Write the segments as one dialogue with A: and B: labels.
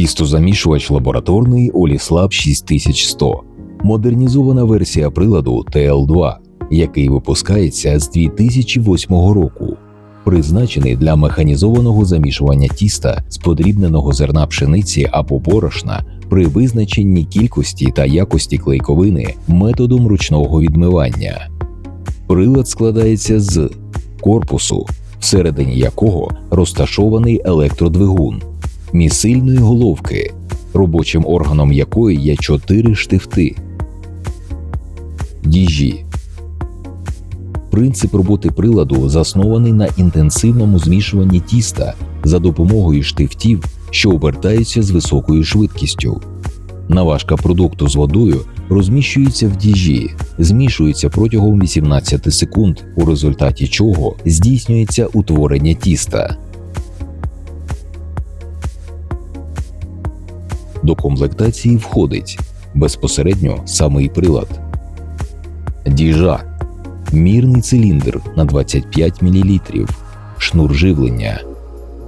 A: Тістозамішувач лабораторний Оліслаб 6100, модернізована версія приладу TL2, який випускається з 2008 року. Призначений для механізованого замішування тіста з подрібненого зерна пшениці або борошна при визначенні кількості та якості клейковини методом ручного відмивання. Прилад складається з корпусу, всередині якого розташований електродвигун, місильної головки, робочим органом якої є чотири штифти, діжі. Принцип роботи приладу заснований на інтенсивному змішуванні тіста за допомогою штифтів, що обертаються з високою швидкістю. Наважка продукту з водою розміщується в діжі, змішується протягом 18 секунд, у результаті чого здійснюється утворення тіста. До комплектації входить безпосередньо самий прилад, діжа, мірний циліндр на 25 мл, шнур живлення,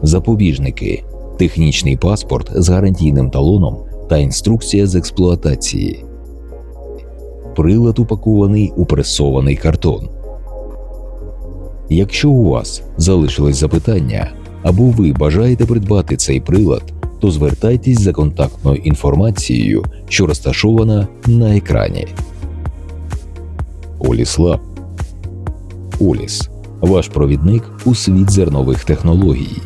A: запобіжники, технічний паспорт з гарантійним талоном та інструкція з експлуатації. Прилад упакований у пресований картон. Якщо у вас залишились запитання або ви бажаєте придбати цей прилад, то звертайтесь за контактною інформацією, що розташована на екрані. Оліслаб. Оліс ваш провідник у світ зернових технологій.